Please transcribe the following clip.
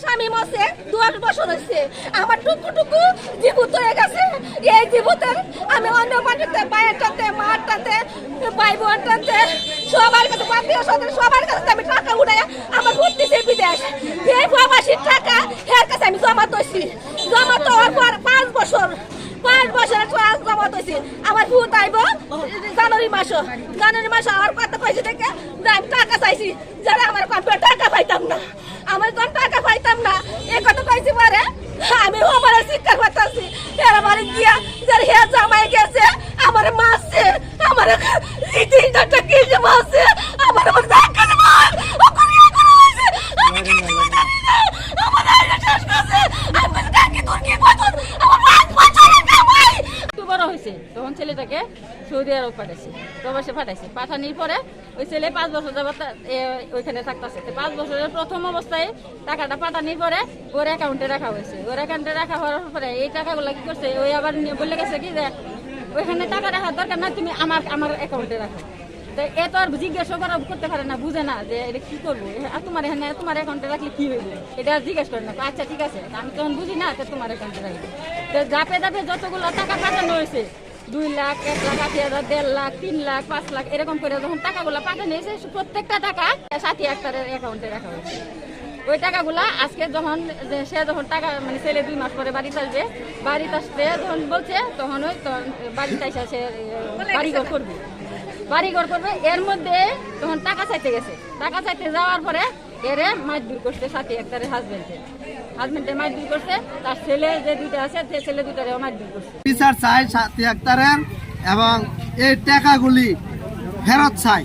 স্বামী মরছে দশ বছর হয়েছে আমার টুকু টুকু জীবুত হয়ে গেছে। এই জীবুতের আমি অন্য মানুষের পায়ের টানতে, মার টানতে ভাই বোন টানতে, সবার কাছে, আত্মীয় স্বজন সবার কাছে আমি টাকা উঠাই আমার ঘুরতেছে বিদেশ। এই প্রবাসীর টাকা এর কাছে আমি জমা দিয়েছি জমা দেওয়ার পর পাঁচ বছর পাঁচ বছর ক্লাস জমা দিয়েছি আমার ভূত আইব জানুয়ারি মাস। জানুয়ারি মাস আর কত পয়সা থেকে টাকা চাইছি। যারা আমার কম্পিউটার টাকা পাইতাম না। আমি তখন টাকা পাইতাম না এ কত কইছি পারে আমি আমার পাচ্ছি বাড়ি যার গেছে আমার মাসে আমার তিন চারটা কেজি মাসছে আমার আমার ব্যাগ কাছে মার ওখানে এখনও হয়েছে আমি কিছু জানি না আমার আইনা শেষ করছে আমি বলছি কাকি তোর কি বছর আমার পাঁচ বছরের কামাই একটু বড় হয়েছে। তখন ছেলেটাকে সৌদি আরব পাঠাইছে, প্রবাসে পাঠাইছে। পাঠানোর পরে ওই ছেলে পাঁচ বছর যাবত এ- ওইখানে থাকতেছে। পাঁচ বছরের প্রথম অবস্থায় টাকাটা পাঠানোর পরে ওর অ্যাকাউন্টে রাখা হয়েছে। ওর অ্যাকাউন্টে রাখা হওয়ার পরে এই টাকাগুলো কি করছে? ওই আবার বলে গেছে কি যে, ওইখানে টাকা রাখার দরকার না তুমি আমার আমার অ্যাকাউন্টে রাখো। তো এ তো আর জিজ্ঞাসা করা করতে পারে না, বুঝে না যে এটা কি করব? তোমার এখানে, তোমার অ্যাকাউন্টে রাখলে কি হইবে? এটা আর জিজ্ঞেস করে না। আচ্ছা ঠিক আছে, আমি তখন বুঝি না তোমার অ্যাকাউন্টে রাখবে। তো ধাপে ধাপে যতগুলো টাকা পাঠানো হয়েছে, দুই লাখ, এক লাখ, আশি হাজার, দেড় লাখ, তিন লাখ, পাঁচ লাখ, এরকম করে যখন টাকাগুলো পাঠানো হয়েছে প্রত্যেকটা টাকা ষাটি একটারের অ্যাকাউন্টে রাখা হয়েছে। ওই টাকাগুলা আজকে যখন সে যখন টাকা মানে ছেলে দুই মাস পরে বাড়িতে আসবে বাড়িতে আসতে যখন বলছে, তখন ওই বাড়িতে এসে সে বাড়িঘর করবে। বাড়িঘর করবে, এর মধ্যে তখন টাকা চাইতে গেছে। টাকা চাইতে যাওয়ার পরে এরে দূর করছে সাথে একটারে হাজবেন্ডে হাজবেন্ডে দূর করছে, তার ছেলে যে আছে সে ছেলে চাই এবং এই টাকাগুলি ফেরত চাই।